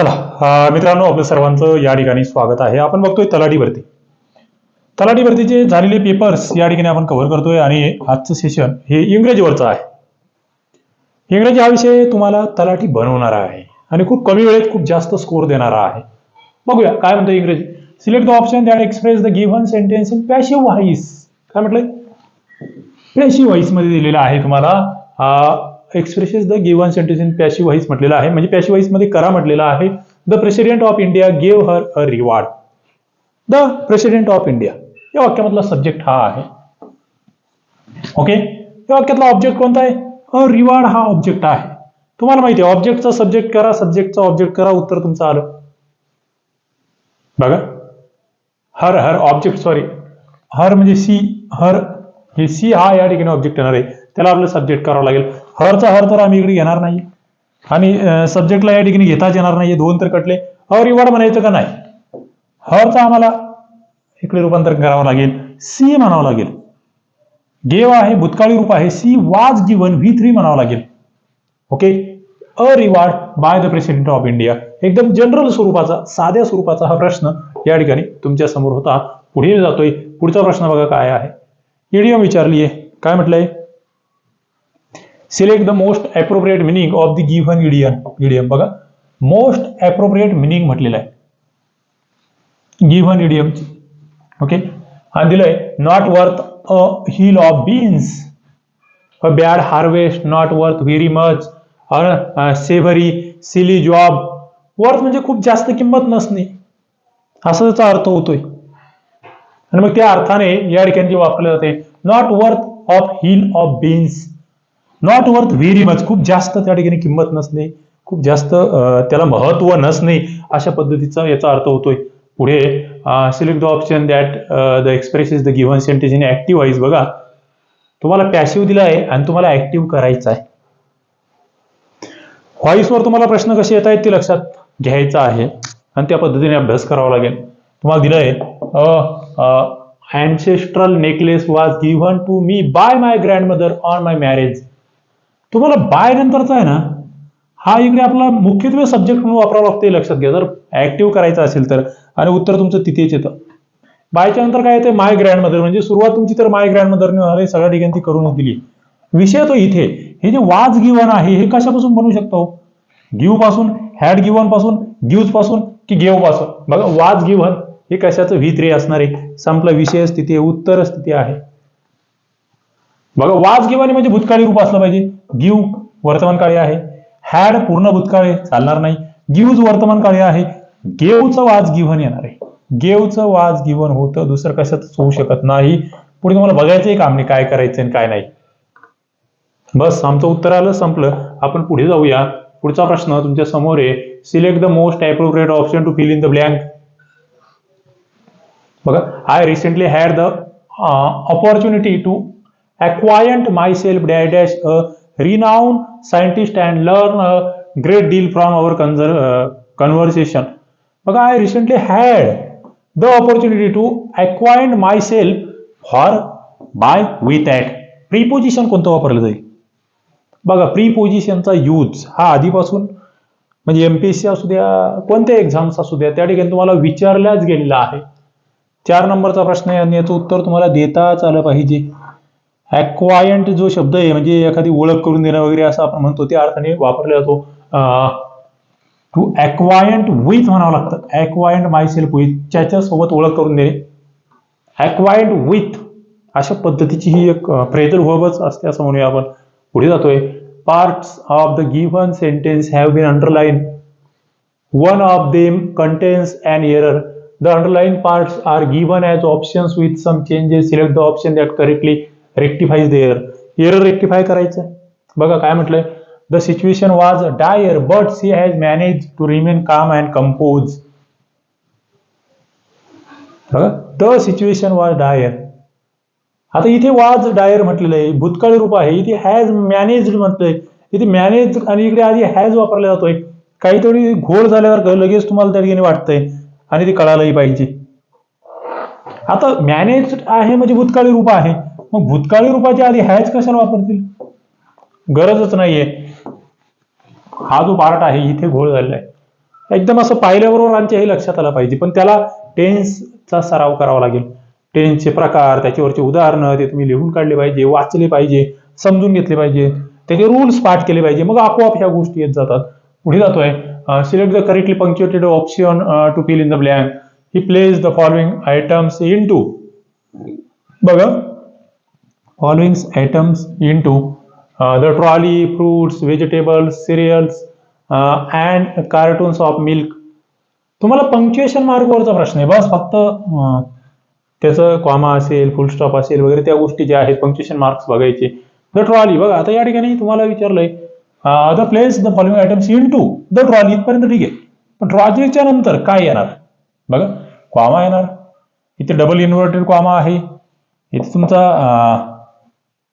चला मित्रांनो आपलं सर्वांचं या ठिकाणी स्वागत आहे. आपण बघतोय तलाठी भरती. तलाठी भरतीचे झालेले पेपर्स या ठिकाणी आपण कव्हर करतोय आणि आजचं सेशन हे इंग्रजीवरचं आहे. इंग्रजी हा विषय तुम्हाला तलाठी बनवणारा आहे आणि खूप कमी वेळेत खूप जास्त स्कोर देणारा आहे. बघूया काय म्हणतो इंग्रजी? Select the option that express the given sentence in passive voice काय म्हटलंय? पॅशिव्ह व्हॉइसमध्ये दिलेलं आहे तुम्हाला expresses the given sentence in passive voice म्हटलेला आहे. म्हणजे पॅशिवमध्ये करा म्हटलेला आहे. The president of India gave her a reward the president of India या वाक्यामधला सब्जेक्ट हा आहे. ओके या वाक्यातला ऑब्जेक्ट कोणता आहे? अ रिवॉर्ड हा ऑब्जेक्ट आहे. तुम्हाला माहिती आहे ऑब्जेक्टचा सब्जेक्ट करा सब्जेक्टचा ऑब्जेक्ट करा उत्तर तुमचं आलं. बघा. हर हर ऑब्जेक्ट सॉरी हर म्हणजे सी हर हे सी हा या ठिकाणी ऑब्जेक्ट येणार आहे. त्याला आपलं सब्जेक्ट करावं लागेल. हरचा हर तर आम्ही इकडे घेणार नाही. आणि सब्जेक्टला या ठिकाणी घेताच येणार नाही दोन तर कटले. हर रिवॉर्ड म्हणायचं का नाही? हरचा आम्हाला इकडे रूपांतर करावं लागेल. सी म्हणावं लागेल. गेव आहे भूतकाळी रूप आहे. She was given V three म्हणावं लागेल. Okay? A reward by the president of India एकदम जनरल स्वरूपाचा साध्या स्वरूपाचा हा प्रश्न या ठिकाणी तुमच्यासमोर होता. पुढे जातोय. पुढचा प्रश्न बघा काय आहे. इडियम विचारली आहे काय म्हटलंय? Select the most appropriate meaning of the given idiom idiom बघा. मोस्ट अप्रोप्रिएट मिनिंग म्हटलेलं आहे. गिव्हन इडियम ओके आणि दिलंय not worth a hill of beans a bad harvest not worth very much savoury silly job worth म्हणजे खूप जास्त किंमत नसणे. असा त्याचा अर्थ होतोय. आणि मग त्या अर्थाने या ठिकाणी जे वापरले जाते not worth of hill of beans not worth very much खूप जास्त त्या ठिकाणी किंमत नसणे खूप जास्त त्याला महत्त्व नसणे अशा पद्धतीचा याचा अर्थ होतोय. पुढे select the option that the express is the given sentence in active voice बघा तुम्हाला पॅसिव्ह दिला आहे आणि तुम्हाला ऍक्टिव्ह करायचा आहे. व्हॉइसवर तुम्हाला प्रश्न कसे येत आहेत ते लक्षात घ्यायचा आहे आणि त्या पद्धतीने अभ्यास करावा लागेल. तुम्हाला दिलंय ancestral necklace was given to me by my grandmother on my marriage तुम्हाला बाय नंतरचा आहे ना हा इकडे आपला मुख्यत्वे सब्जेक्ट म्हणून वापरावा लागतो हे लक्षात घ्या. जर ऍक्टिव्ह करायचं असेल तर आणि उत्तर तुमचं तिथेच येतं. बायच्या नंतर काय येते माय ग्रँडमदर म्हणजे सुरुवात तुमची तर माय ग्रँडमदरने होणार सगळ्या ठिकाणी ती करूनच दिली. विषय तो इथे. हे जे वाज गिवन आहे हे कशापासून बनवू शकतो? गिवपासून हॅड गिवनपासून गिव्जपासून की गेवपासून? बघा वाज गिव्हन हे कशाचं व्ही थ्री असणार आहे? संपला विषय स्थिती आहे उत्तर स्थिती आहे. बघा वाज गिवानी म्हणजे भूतकाळी रूप असलं पाहिजे. गिव वर्तमान काळी आहे. हॅड पूर्ण भूतकाळी चालणार नाही. गिव्ज वर्तमान काळी आहे गेवचं वाज गिव्हन येणार आहे. गेवचं वाज गिव्हन होतं दुसरं कशातच होऊ शकत नाही. पुढे तुम्हाला बघायचंही काम नाही काय करायचं आणि काय नाही. बस आमचं उत्तर आलं संपलं. आपण पुढे जाऊया. पुढचा प्रश्न तुमच्यासमोर आहे. Select the most appropriate option to fill in the blank बघा I recently had the opportunity to acquired myself dash a renowned scientist and learn a great deal from our uh, conversation. बघा I recently had the opportunity to acquaint myself for by with at preposition कोणतं वापरलं जाईल? बघा प्रीपोजिशनचा use हा आधीपासून म्हणजे M P C असू द्या कोणत्या एक्झाम्स असू द्या त्या ठिकाणी तुम्हाला विचारल्याच गेलेला आहे. चार नंबरचा प्रश्न आहे आणि याचं उत्तर तुम्हाला देताच आलं पाहिजे. ॲक्वायंट जो शब्द आहे म्हणजे एखादी ओळख करून देणं वगैरे असं आपण म्हणतो त्या अर्थाने वापरला जातो. टू ॲक्वायंट विथ म्हणावं लागतं. ॲक्वायंट माय सेल्फ विथ त्याच्यासोबत ओळख करून देणे ॲक्वायंट विथ अशा पद्धतीची ही एक फ्रेजल वर्बच असते असं म्हणूया आपण. पुढे जातोय. Parts of the given sentence have been underline one of them contains and error the underline parts are given as options with some changes select the option that correctly rectifies the error. Error rectify करायचं. बघा काय म्हटलंय? The situation was dire but she has manage to remain calm and compose बघा. The situation was dire आता इथे वाज डायर म्हटलेलं आहे भूतकाळी रूप आहे. इथे हॅज मॅनेज्ड म्हटलंय. इथे मॅनेज आणि इकडे आधी हॅज वापरला जातोय. काहीतरी घोळ झाल्यावर लगेच तुम्हाला त्या ठिकाणी वाटतंय. आणि ते कळायलाही पाहिजे. आता मॅनेज आहे म्हणजे भूतकाळी रूप आहे. मग भूतकाळी रूपाच्या आधी हॅज कशाला वापरतील? गरजच नाहीये. हा जो पार्ट आहे इथे घोळ झालेला आहे एकदम असं पाहिल्याबरोबर आमच्या हे लक्षात आलं पाहिजे. पण त्याला टेन्सचा सराव करावा लागेल. टेन्सचे प्रकार त्याच्यावरचे उदाहरणं ते तुम्ही लिहून काढले पाहिजे वाचले पाहिजे समजून घेतले पाहिजे. त्याचे रूल्स पाठ केले पाहिजे. मग आपोआप ह्या गोष्टी येत जातात. पुढे जातोय. Select the correctly punctuated option to fill in the blank he place the following items in to बघा. Following items in to the trolley vegetables, vegetables cereals and cartoons of milk तुम्हाला पंक्च्युएशन मार्कवरचा प्रश्न आहे. बस फक्त त्याचं comma असेल फुल stop असेल वगैरे त्या गोष्टी ज्या आहेत पंक्च्युएशन मार्क्स बघायचे. द ट्रॉली बघा आता या ठिकाणी तुम्हाला विचारलंय the place the following items in to the trolley इथपर्यंत ठीक आहे. पण ट्रॉलीच्या नंतर काय येणार? बघा कॉमा येणार. इथे डबल इन्व्हर्टेड कॉमा आहे. इथे तुमचा uh,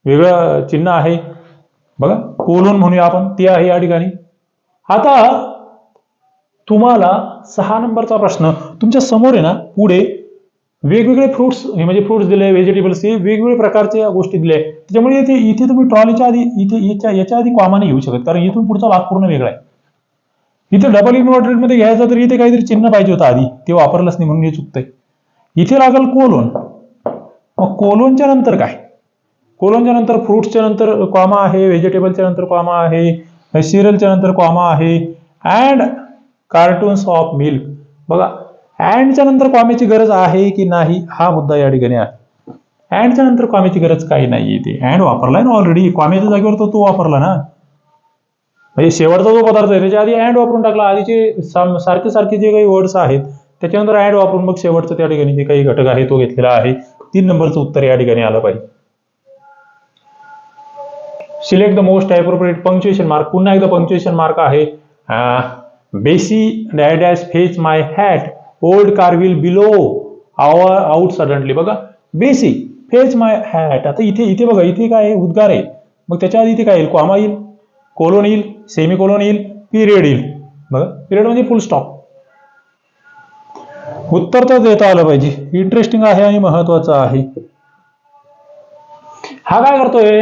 वेगळं चिन्ह आहे. बघा कोलोन म्हणूया आपण ते आहे या ठिकाणी. आता तुम्हाला सहा नंबरचा प्रश्न. तुमच्यासमोर आहे ना पुढे वेगवेगळे फ्रुट्स हे म्हणजे फ्रुट्स दिले व्हेजिटेबल्स हे वेगवेगळ्या प्रकारच्या गोष्टी दिल्या आहेत. त्याच्यामुळे इथे इथे तुम्ही ट्रॉलीच्या आधी इथे याच्या याच्या आधी कॉमाने घेऊ शकत कारण इथून पुढचा भाग पूर्ण वेगळा आहे. इथे डबल इन्व्हर्टेडमध्ये घ्यायचं तर इथे काहीतरी चिन्ह पाहिजे होतं आधी. ते वापरलंच नाही म्हणून हे चुकतंय. इथे लागल कोलोन. मग कोलोनच्या नंतर काय? कोलमच्या नंतर फ्रुट्सच्या नंतर कॉमा आहे व्हेजिटेबलच्या नंतर कॉमा आहे सिरियलच्या नंतर कॉमा आहे अँड कार्टून्स ऑफ मिल्क. बघा अँडच्या नंतर कॉमेची गरज आहे की नाही हा मुद्दा या ठिकाणी आहे. अँडच्या नंतर कॉमेची गरज काही नाही इथे अँड वापरलाय ना ऑलरेडी कॉमेच्या जागेवर तो तो वापरला ना. म्हणजे शेवटचा जो पदार्थ आहे त्याच्या आधी अँड वापरून टाकला. आधीचे साम- सारखे सारखे जे काही वर्ड्स आहेत त्याच्यानंतर अँड वापरून मग शेवटचं त्या ठिकाणी जे काही घटक आहे तो घेतलेला आहे. तीन नंबरचं उत्तर या ठिकाणी आलं पाहिजे. Select the most appropriate punctuation mark पुन्हा एकदा पंक्च्युएशन मार्क आहे. Bessie dash fetch my hat old car will below our out suddenly बघा बेसी फेच माय हॅट आता इथे इथे बघा इथे काय आहे? उद्गार आहे. मग त्याच्या आधी इथे काय येईल? कॉमा येईल कोलोन येईल सेमी कोलोन येईल पिरियड येईल. बघा पिरियड म्हणजे फुल स्टॉप उत्तर तर देता आलं पाहिजे. इंटरेस्टिंग आहे आणि महत्वाचं आहे. हा काय करतोय?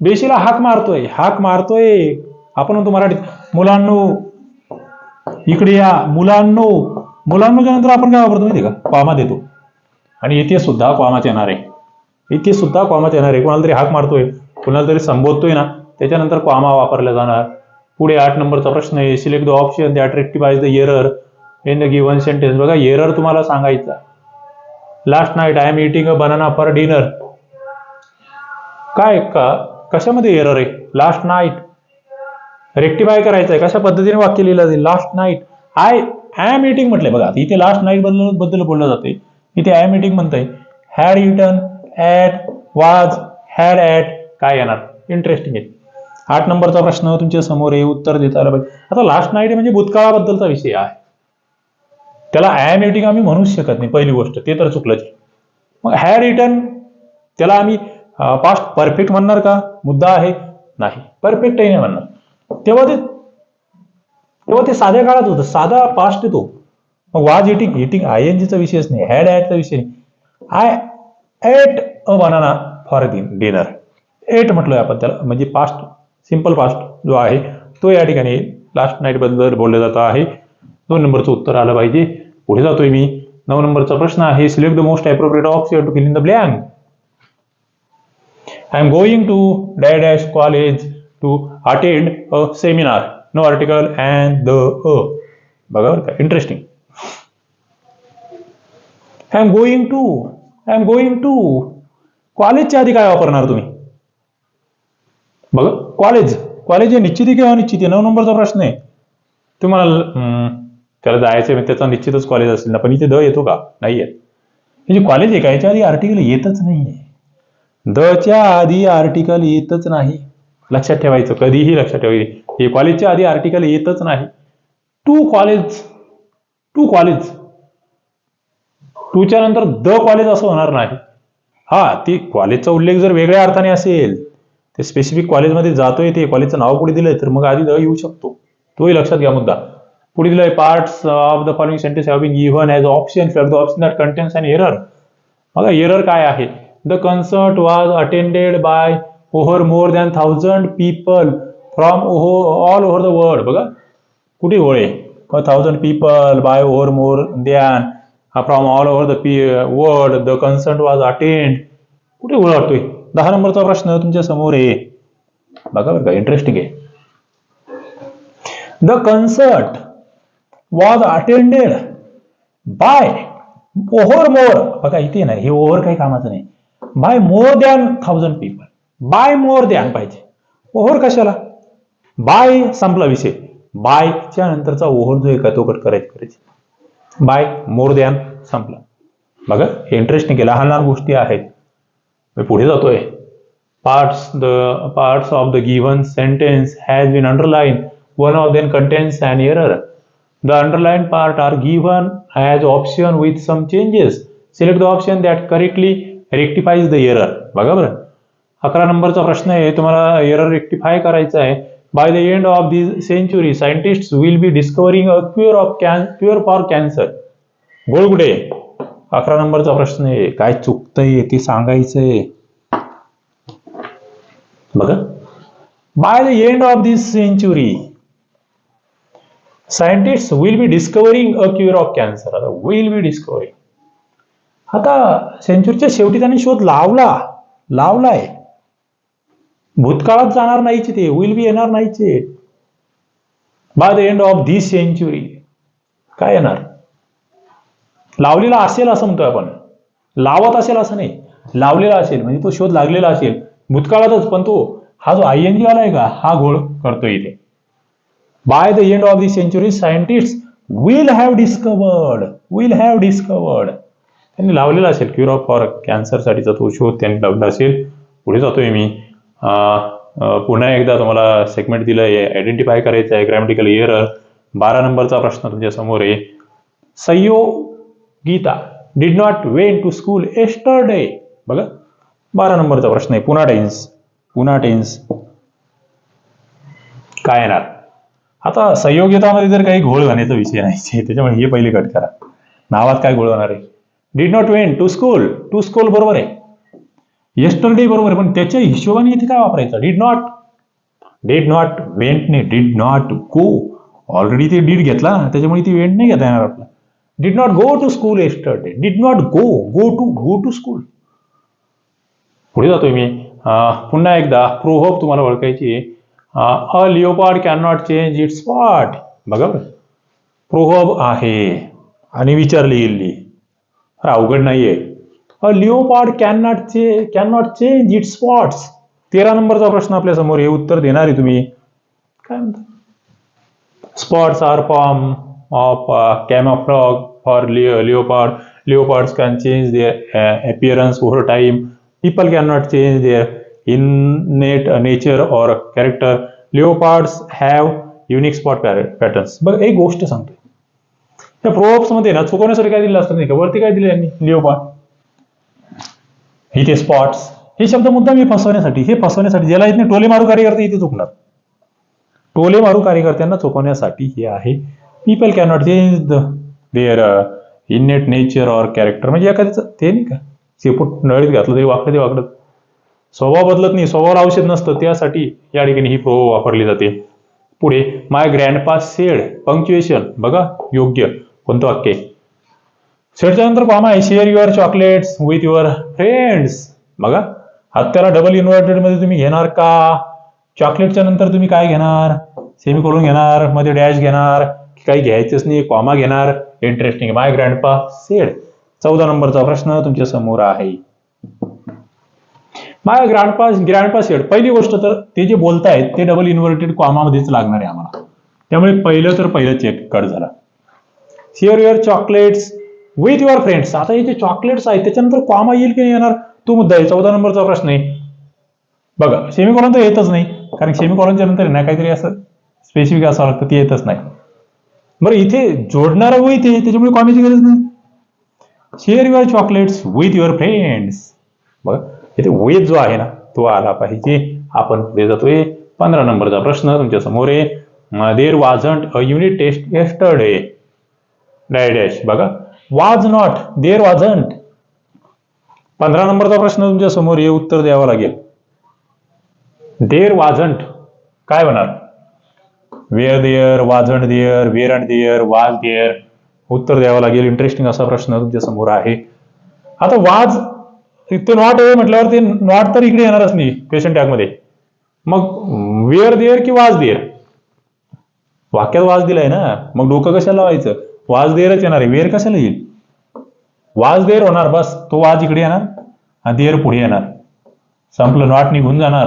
बेशीला हाक मारतोय हाक मारतोय. आपण म्हणतो मराठीत मुलांनो इकडे या मुलांनो. मुलांनोच्या नंतर आपण काय वापरतो माहिती का? क्वामा देतो आणि इथे सुद्धा कॉमाच येणार आहे. इथे सुद्धा कॉमाच येणार आहे. कोणाला तरी हाक मारतोय कोणाला तरी संबोधतोय ना त्याच्यानंतर कॉमा वापरला जाणार. पुढे आठ नंबरचा प्रश्न आहे. Select the option that rectifies the error in the given sentence बघा एरर तुम्हाला सांगायचा. Last night I am eating a banana for dinner काय का कशामध्ये एरर आहे? लास्ट नाईट रेक्टिफाय करायचं आहे कशा पद्धतीने वाक्य लिहिलं जाईल? Last night I I am eating म्हटलंय. बघा इथे लास्ट नाईटबद्दल बद्दल बोललं जाते इथे आय एम इटिंग म्हणतंय. Had eaten ate was had ate काय येणार? इंटरेस्टिंग आहे. आठ नंबरचा प्रश्न तुमच्यासमोर आहे. उत्तर देता आलं पाहिजे. आता लास्ट नाईट म्हणजे भूतकाळाबद्दलचा विषय आहे. त्याला आय एम इटिंग आम्ही म्हणूच शकत नाही. पहिली गोष्ट ते तर चुकलंच. मग हॅड रिटर्न त्याला आम्ही पास्ट परफेक्ट म्हणणार का? मुद्दा आहे? नाही. परफेक्टही नाही म्हणणार. तेव्हा ते तेव्हा ते साध्या काळात होतं. साधा पास्ट येतो. मग वाज इटिंग इटिंग आय एन जीचा विषयच नाही. हॅड ॲटचा विषय नाही. I ate a banana for dinner ate म्हटलोय आपण त्याला. म्हणजे पास्ट सिंपल पास्ट जो आहे तो या ठिकाणी लास्ट नाईटबद्दल बोललं जात आहे. दोन नंबरचं उत्तर आलं पाहिजे. पुढे जातोय मी. नऊ नंबरचा प्रश्न आहे. Select the most appropriate option to fill in the blank I am going to dash college to attend a seminar. No article and the a. बघा बरं का interesting I am going to I am going to कॉलेजच्या आधी काय वापरणार तुम्ही? बघा college college हे निश्चित आहे किंवा अनिश्चित? आहे नऊ नंबरचा प्रश्न आहे. तुम्हाला त्याला जायचं आहे म्हणजे त्याचा निश्चितच कॉलेज असेल ना पण इथे द येतो का? नाही येत म्हणजे कॉलेज आहे का याच्या आधी आर्टिकल येतच नाहीये. दच्या आधी आर्टिकल येतच नाही. लक्षात ठेवायचं कधीही लक्षात ठेवायचं हे कॉलेजच्या आधी आर्टिकल येतच नाही. टू कॉलेज टू कॉलेज टूच्या नंतर द कॉलेज असं होणार नाही. हा ती कॉलेजचा उल्लेख जर वेगळ्या अर्थाने असेल ते स्पेसिफिक कॉलेजमध्ये जातोय ते कॉलेजचं नाव पुढे दिलंय तर मग आधी द येऊ शकतो. तोही लक्षात घ्या मुद्दा. पुढे दिलंय parts of the following sentence have been given as option for the option that contains and error बघा एरर काय आहे? The concert was attended by over more than thousand people from ओहो ऑल ओव्हर द वर्ल्ड बघा कुठे Hole? Thousand people by over more than from all over the p world the concert was attend कुठे ओळखतोय दहा नंबरचा प्रश्न तुमच्यासमोर आहे. बघा बरं का इंटरेस्टिंग आहे. The concert was attended by over more बघा इथे नाही हे ओव्हर काही कामाचं नाही. By more than thousand people by more than पाहिजे. ओव्हर कशाला? बाय संपला विषय. बायच्या नंतरचा ओव्हर जो आहे तो कट करायची करायची बाय मोर दॅन संपला. बघा हे इंटरेस्टिंग आहे लहान लहान गोष्टी आहेत. मी पुढे जातोय. Parts the parts of the given sentence has been underline one of then contains and error the underline part are given has option with some changes select the option that correctly rectifies the error बघा बरं. अकरा नंबरचा प्रश्न आहे तुम्हाला error rectify करायचा आहे. By the end of the century scientist will be discovering a cure of can cure for cancer गोळगुडे. अकरा नंबरचा प्रश्न आहे काय चुकतंय ते सांगायचंय. बघा. By the end of this century scientist will be discovering a cure of cancer आता विल बी डिस्कवरिंग आता सेंचुरीच्या शेवटी त्यांनी शोध लावला लावलाय. भूतकाळात जाणार नाहीचे ते विल बी येणार नाहीचे by the end of this century काय येणार? लावलेला असेल असं म्हणतोय आपण. लावत असेल असं नाही लावलेला असेल म्हणजे तो शोध लागलेला असेल. भूतकाळातच पण तो हा जो आय एन जी आलाय का हा घोळ करतोय इथे. By the end of the century scientist will have discovered will have discovered त्यांनी लावलेला असेल क्युअर ऑफ फॉर कॅन्सरसाठीचा तो शोध त्यांनी लावला असेल. पुढे जातोय मी. पुन्हा एकदा तुम्हाला सेगमेंट दिलं आहे आयडेंटिफाय करायचं आहे ग्रॅमॅटिकल एरर बारा नंबरचा प्रश्न तुमच्यासमोर आहे. Gita did not went to school yesterday बघा बारा नंबरचा प्रश्न आहे. पुन्हा टेन्स पुन्हा टेन्स काय येणार? आता संयोगितामध्ये जर काही घोळ घाण्याचा विषय नाही त्याच्यामुळे हे पहिले कट करा. नावात काय घोळ होणार आहे? Did not went to school to school बरोबर आहे. येस्टरडे बरोबर आहे. पण त्याच्या हिशोबाने इथे काय वापरायचं? Did not did not went नाही डिड नॉट गो ऑलरेडी ते डीड घेतला. त्याच्यामुळे ती वेंट नाही घेता येणार आपला. Did not go to school yesterday did not go go to go to school पुढे जातोय मी. पुन्हा एकदा प्रोहोप तुम्हाला ओळखायची a leopard can not change its spot बघा प्रोहोब प्रोहब आहे. आणि विचारली गेली अरे अवघड नाहीये लिओपार्ड कॅन नॉट चे can not change its spots तेरा नंबरचा प्रश्न आपल्या समोर हे उत्तर देणार आहे तुम्ही spots are form of camouflage for leo leopard leopards can change their appearance over time people cannot change their innate nature or character leopards have unique spot pat- patterns बघ एक गोष्ट सांगतो त्या प्रोब्समध्ये ना चुकवण्यासाठी काय दिलं असतं नाही का? वरती काय दिले यांनी? लिओपा इथे स्पॉट्स हे शब्द मुद्दा मी फसवण्यासाठी हे फसवण्यासाठी ज्याला इथे टोले मारू कार्यकर्ते इथे चुकणार. टोले मारू कार्यकर्त्यांना चुकवण्यासाठी हे आहे. People cannot change the their innate nature or character म्हणजे एखाद्याचं ते नाही का? शेपूट नळीत घातलं तरी वाकडं ते वाकडत स्वभाव बदलत नाही स्वभावाला औषध नसतं. त्यासाठी या ठिकाणी ही प्रो वापरली जाते. पुढे माय ग्रँडपा सेड पंक्च्युएशन बघा योग्य. कोणतं वाक्य? आहे सेडच्या नंतर कॉमा आहे share your chocolates with your friends बघा हत्याला डबल इन्व्हर्टेडमध्ये तुम्ही घेणार का? चॉकलेटच्या नंतर तुम्ही काय घेणार? सेमी करून घेणार मध्ये डॅश घेणार काही घ्यायचंच नाही कॉमा घेणार. इंटरेस्टिंग माय ग्रँडपा सेड चौदा नंबरचा प्रश्न तुमच्यासमोर आहे. माय ग्रँडपा ग्रँडपा सेड पहिली गोष्ट तर ते जे बोलतायत ते डबल इन्व्हर्टेड कॉमामध्येच लागणार आहे आम्हाला. त्यामुळे पहिलं तर पहिलं चेक कट झाला. Share your chocolates with your friends आता हे जे चॉकलेट्स आहेत त्याच्यानंतर कॉमा येईल की नाही येणार? तो मुद्दा आहे. चौदा नंबरचा प्रश्न आहे. बघा सेमी कॉलन तर येतच नाही. कारण सेमी कॉलनच्या नंतर ना काहीतरी असं स्पेसिफिक असावं लागतं ते येतच नाही. बरं इथे जोडणारा वय ते त्याच्यामुळे कॉमेची गरज नाही. Share your chocolates with your friends बघा इथे वेद जो आहे ना तो आला पाहिजे. आपण पुढे जातोय. पंधरा नंबरचा प्रश्न तुमच्यासमोर आहे. There wasn't a unit test yesterday dash बघा. वाज नॉट देर वाजंट पंधरा नंबरचा प्रश्न तुमच्यासमोर हे उत्तर द्यावं लागेल. देर वाजंट काय होणार? Were there wasn't there were there was there उत्तर द्यावं लागेल. इंटरेस्टिंग असा प्रश्न तुमच्यासमोर आहे. आता वाज ते नॉट आहे म्हटल्यावर ते नॉट तर इकडे येणारच नाही क्वेश्चन टॅगमध्ये मग वेअर देअर की वाज देअर वाक्यात वाज दिलाय ना. मग डोकं कशाला लावायचं? वाज देअरच येणार आहे. वेर कशाला येईल? वाज देअर होणार बस. तो वाज इकडे येणार आणि देअर पुढे येणार. संपलं नॉट निघून जाणार.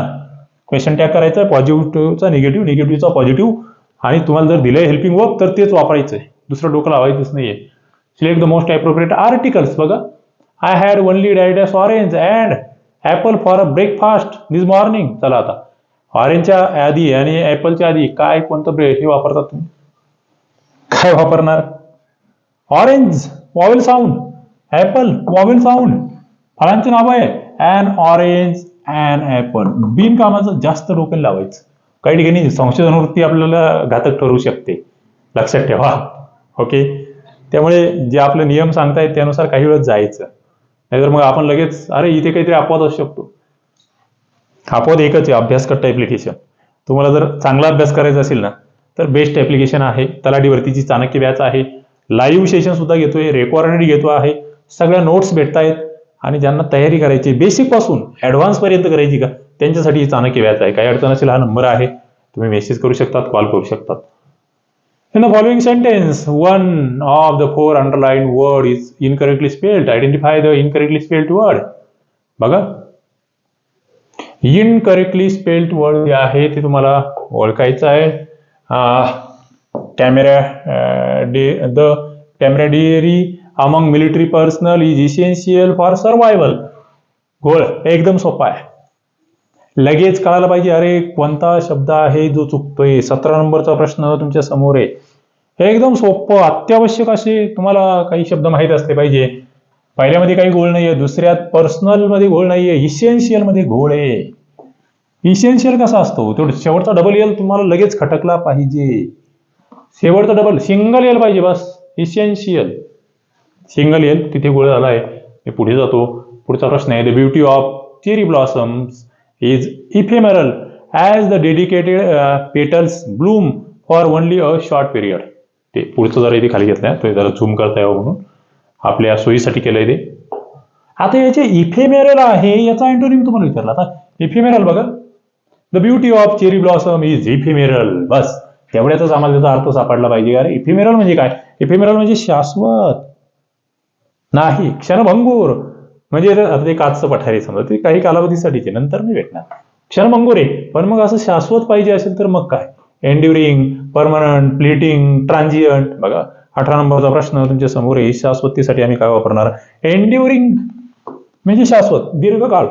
क्वेश्चन टॅग करायचा पॉझिटिव्हचा निगेटिव्ह निगेटिव्हचा पॉझिटिव्ह आणि तुम्हाला जर दिलंय हेल्पिंग वर्क तर तेच वापरायचं आहे दुसरं डोकं लावायचंच नाहीये. Select the most appropriate articles बघा. I had only डायडस orange and apple for a breakfast this morning चला आता. ऑरेंजच्या आधी आणि ॲपलच्या आधी काय कोणतं ब्रेक हे वापरतात तुम्ही? काय वापरणार? Orange vowel sound apple vowel sound फळांचे नाव आहे अँड ऑरेंज अँड ऍपल बिनकामाचं जास्त डोकं लावायचं. काही ठिकाणी संशोधन वृत्ती आपल्याला घातक ठरू शकते. लक्षात ठेवा. ओके त्यामुळे जे आपले नियम सांगतायत त्यानुसार काही वेळेस जायचं. नाहीतर मग आपण लगेच अरे इथे काहीतरी अपवाद असू शकतो. अपवाद एकच आहे अभ्यासकट्टा ॲप्लिकेशन तुम्हाला जर चांगला अभ्यास करायचा असेल ना तर बेस्ट ॲप्लिकेशन आहे. तलाठीवरतीची चाणक्य बॅच आहे. लाईव्ह सेशन सुद्धा घेतोय रेकॉर्डेड घेतो आहे. सगळ्या नोट्स भेटतायत आणि ज्यांना तयारी करायची बेसिकपासून ऍडव्हान्स पर्यंत करायची का त्यांच्यासाठी चाणक्य व्याज आहे. काही अडचण असेल हा नंबर आहे तुम्ही मेसेज करू शकतात कॉल करू शकतात. In the following sentence one of the four underline word is incorrectly spelled identify the incorrectly spelled word बघा. इनकरेक्टली स्पेल्ड वर्ड जे आहे ते तुम्हाला ओळखायचं आहे. Camera day the camaraderie among military personnel is essential for survival गोळ एकदम सोपा आहे. लगेच कळायला पाहिजे अरे कोणता शब्द आहे जो चुकतोय? सतरा नंबरचा प्रश्न तुमच्यासमोर आहे. हे एकदम सोपं अत्यावश्यक असे तुम्हाला काही शब्द माहीत असले पाहिजे. पहिल्यामध्ये काही गोळ नाहीये दुसऱ्यात पर्सनलमध्ये घोळ नाहीये इसेन्शियलमध्ये घोळ आहे. इसेन्शियल कसा असतो? तो शेवटचा डबल एल तुम्हाला लगेच खटकला पाहिजे. शेवटचं डबल सिंगल एल पाहिजे बस इसेन्शियल सिंगल एल तिथे गोळ झालाय. मी पुढे जातो. पुढचा प्रश्न आहे the beauty of cherry blossoms is ephemeral as the dedicated petals bloom for only a short period ते पुढचं जरा इथे खाली घेतलं तो जरा झूम करता यावं म्हणून. आपल्या सोयीसाठी केलंय ते. आता याचे इफेमेरल आहे याचा इंटरव्ह्यू तुम्हाला विचारला. आता इफेमेरल बघा. The beauty of cherry blossom is ephemeral बस. तेवढ्यातच आम्हाला त्याचा अर्थ सापडला पाहिजे. अरे इफिमेरल म्हणजे काय? इफिमेरल म्हणजे शाश्वत. नाही क्षणभंगूर. म्हणजे ते काचचं पठारी समजा ते काही कालावधीसाठीचे नंतर नाही भेटणार. क्षणभंगूर आहे. पण मग असं शाश्वत पाहिजे असेल तर मग काय? एन्ड्युरिंग परमनंट प्लेटिंग ट्रान्झियंट बघा अठरा नंबरचा प्रश्न तुमच्यासमोर आहे. शाश्वतीसाठी आम्ही काय वापरणार? एन्ड्युरिंग म्हणजे शाश्वत दीर्घकाळ.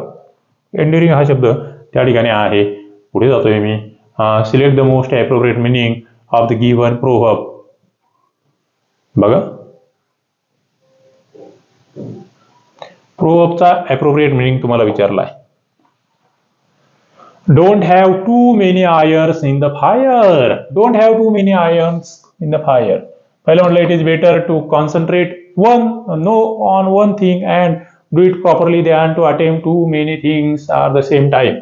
एन्ड्युरिंग हा शब्द त्या ठिकाणी आहे. पुढे जातोय मी. Select the most appropriate meaning of the given proverb बघा प्रोहबचा अप्रोप्रिएट मिनिंग तुम्हाला विचारला आहे don't have too many irons in the fire don't have too many irons in the fire पहिलं म्हटलं it is better to concentrate one no on one thing and do it properly than to attempt too many things are the same time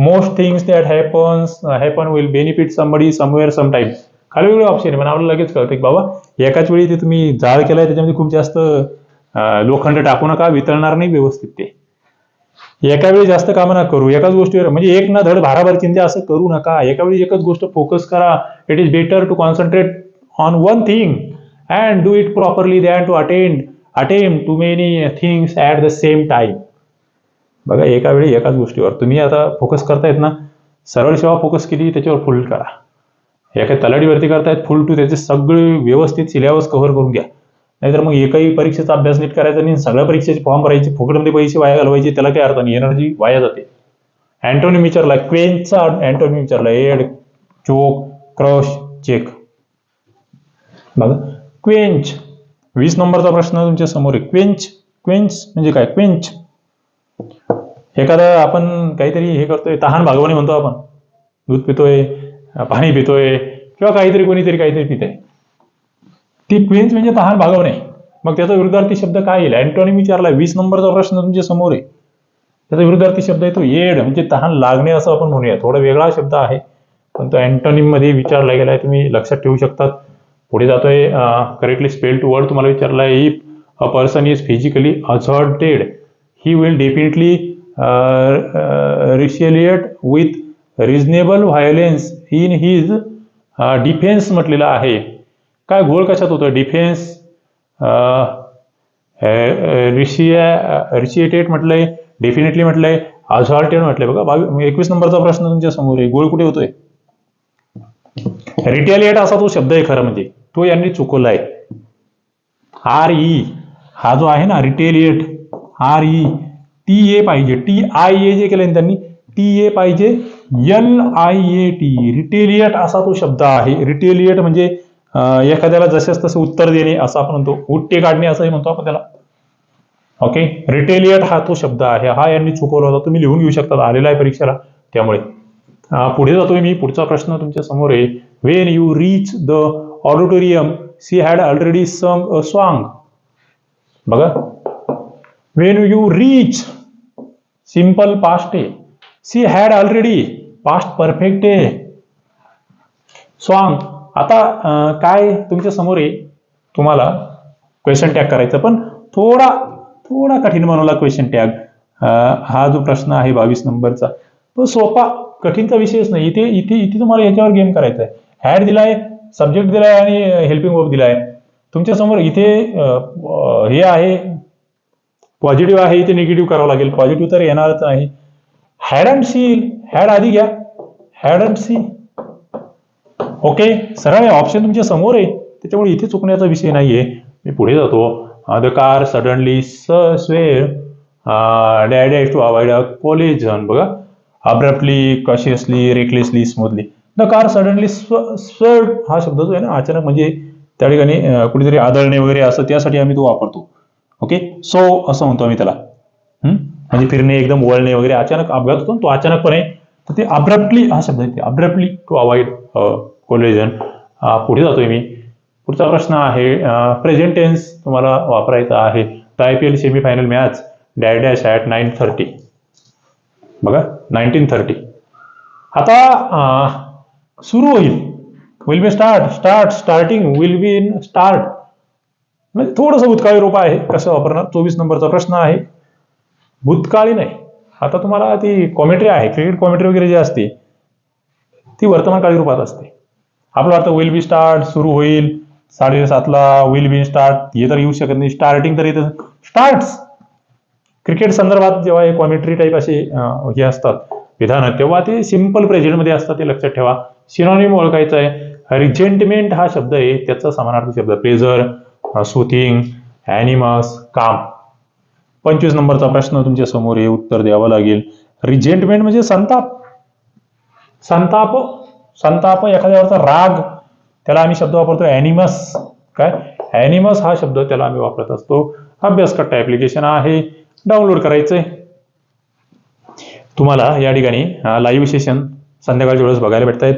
most things that happens happen will benefit somebody somewhere sometime खाली वेगळे option आहे पण आपल्याला लगेच कळतं की बाबा एकाच वेळी ते तुम्ही जाळ केलाय त्याच्यामध्ये खूप जास्त लोखंड टाकू नका वितळणार नाही व्यवस्थित ते. एका वेळी जास्त कामं ना करू एकाच गोष्टीवर म्हणजे एक ना धड भाराभर चिंता असं करू नका एका वेळी एकच गोष्ट फोकस करा. It is better to concentrate on one thing and do it properly than to attend attempt too many things at the same time बघा एका वेळी एकाच गोष्टीवर. तुम्ही आता फोकस करतायत ना सरळ सेवा फोकस केली त्याच्यावर फुल करा एका तलाडीवरती करतायत फुल टू त्याचे सगळे व्यवस्थित सिलेबस कव्हर करून घ्या. नाहीतर मग एकाही परीक्षेचा अभ्यास नीट करायचा नाही सगळ्या परीक्षेचे फॉर्म भरायचे फुकटमध्ये पैसे वाया घालवायचे त्याला काही अर्थ नाही. एनर्जी वाया जाते. अँटोनी विचारला क्वेनचा अँटोनी विचारला एड चोक क्रश चेक बघा क्वेंच वीस नंबरचा प्रश्न तुमच्यासमोर आहे. क्वेंच क्वेंच म्हणजे काय? क्वेंच एखादा आपण काहीतरी हे करतोय तहान भागवणे म्हणतो आपण. दूध पितोय पाणी पितोय किंवा काहीतरी कोणीतरी काहीतरी पितंय. ती क्वेंच म्हणजे तहान भागवणे. मग त्याचा विरुद्धार्थी शब्द काय येईल? अँटोनी विचारला वीस नंबरचा प्रश्न तुमच्यासमोर आहे. त्याचा विरुद्धार्थी शब्द येतो येड म्हणजे तहान लागणे असं आपण म्हणूया. थोडा वेगळा शब्द आहे पण तो अँटोनिममध्ये विचारला गेला आहे तुम्ही लक्षात ठेवू शकतात. पुढे जातोय करेक्टली स्पेल टू वर्ड तुम्हाला विचारला आहे if a person is physically assaulted he will definitely retaliate with reasonable violence in his defence म्हटलेला आहे. काय घोळ कशात होतं डिफेन्स रिशिया रिशिएटेड म्हटलंय डेफिनेटली म्हटलंय अझॉर्टेड म्हटलंय. बघा बावीस म्हणजे एकवीस नंबरचा प्रश्न तुमच्यासमोर आहे. गोळ कुठे होतोय? रिटेलिएट असा तो शब्द आहे खरं म्हणजे. तो यांनी चुकवलाय. आर ई हा जो आहे ना retaliate R E T A पाहिजे. टी आय ए जे केलं त्यांनी टी ए पाहिजे. L I A T retaliate असा तो शब्द आहे. रिटेलिएट म्हणजे एखाद्याला जसेच तसे उत्तर देणे असं आपण म्हणतो. उट्टे काढणे असंही म्हणतो आपण त्याला. ओके रिटेलिएट हा तो शब्द आहे. हा यांनी चुकवला होता. तुम्ही लिहून घेऊ शकता. आलेला आहे परीक्षेला. त्यामुळे. पुढे जातोय मी. पुढचा प्रश्न तुमच्यासमोर आहे. When you reach the auditorium she had already sung a song बघा. When you reach simple past आहे she had already past perfect आहे सॉन्ग आता काय तुमच्यासमोर आहे? तुम्हाला क्वेश्चन टॅग करायचं पण थोडा थोडा कठीण बनवला क्वेश्चन टॅग हा जो प्रश्न आहे बावीस नंबरचा तो सोपा कठीणचा विषयच नाही. इथे इथे इथे तुम्हाला याच्यावर गेम करायचा आहे हॅड दिलाय सब्जेक्ट दिलाय आणि हेल्पिंग वर्ब दिलाय. तुमच्यासमोर इथे हे आहे पॉझिटिव्ह आहे इथे निगेटिव्ह करावं लागेल. पॉझिटिव्ह तर येणारच आहे हॅड अँड सी हॅड आधी घ्या. हॅड अँड सी ओके सरळ ऑप्शन तुमच्यासमोर आहे. त्याच्यामुळे इथे चुकण्याचा विषय नाहीये. मी पुढे जातो. The car suddenly swerved to avoid a collision बघा. Abruptly cautiously recklessly smoothly the car suddenly swerved हा शब्द जो आहे ना अचानक म्हणजे त्या ठिकाणी कुठेतरी आदळणे वगैरे असं त्यासाठी आम्ही तो वापरतो. ओके सो असं म्हणतो आम्ही त्याला. म्हणजे फिरणे एकदम वळणे वगैरे अचानक अपघात होतो तो अचानकपणे तर ते अब्रप्टली हा शब्द आहे अब्रप्टली टू अवॉइड कोलेजन पुढे जातोय मी. पुढचा प्रश्न आहे प्रेझेंट टेन्स तुम्हाला वापरायचा आहे. तर I P L semifinal match dash dash at nine thirty बघा नाईन्टीन थर्टी आता सुरू होईल. Will be start start starting will be in start म्हणजे थोडंसं भूतकाळी रूप आहे कसं वापरणार? चोवीस नंबरचा प्रश्न आहे. भूतकाळी नाही. आता तुम्हाला ती कॉमेंट्री आहे क्रिकेट कॉमेंट्री वगैरे जी असते ती वर्तमानकाळी रूपात असते. आपलं आता विल बी स्टार्ट सुरू होईल साडेसातला विल बी स्टार्ट हे तर येऊ शकत नाही. स्टार्टिंग तर येतं स्टार्ट्स क्रिकेट संदर्भात जेव्हा हे कॉमेंट्री टाईप असे हे असतात विधानं तेव्हा ते सिंपल प्रेझेंटमध्ये असतात ते लक्षात ठेवा. सिनॉनिम ओळखायचं आहे. रिजेंटमेंट हा शब्द आहे त्याचा समानार्थी शब्द. प्रेझर सुथिंग ॲनिमस काम. पंचवीस नंबरचा प्रश्न तुमच्यासमोर हे उत्तर द्यावं लागेल. रिजेंटमेंट म्हणजे संताप. संताप संताप एखाद्यावरचा राग त्याला आम्ही शब्द वापरतो ॲनिमस काय? ॲनिमस हा शब्द त्याला आम्ही वापरत असतो. अभ्यास कट्टा ऍप्लिकेशन आहे डाउनलोड करायचंय. तुम्हाला या ठिकाणी लाईव्ह सेशन संध्याकाळच्या वेळेस बघायला भेटत आहेत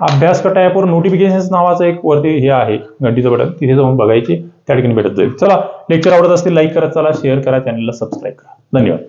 अभ्यास कट्टा ॲपवर नोटिफिकेशन नावाचं एक वरती हे आहे घंटीचं बटन तिथे जाऊन बघायचे त्या ठिकाणी भेटत जाईल. चला लेक्चर आवडत असतील लाईक करा चला शेअर करा चॅनलला सबस्क्राईब करा. धन्यवाद.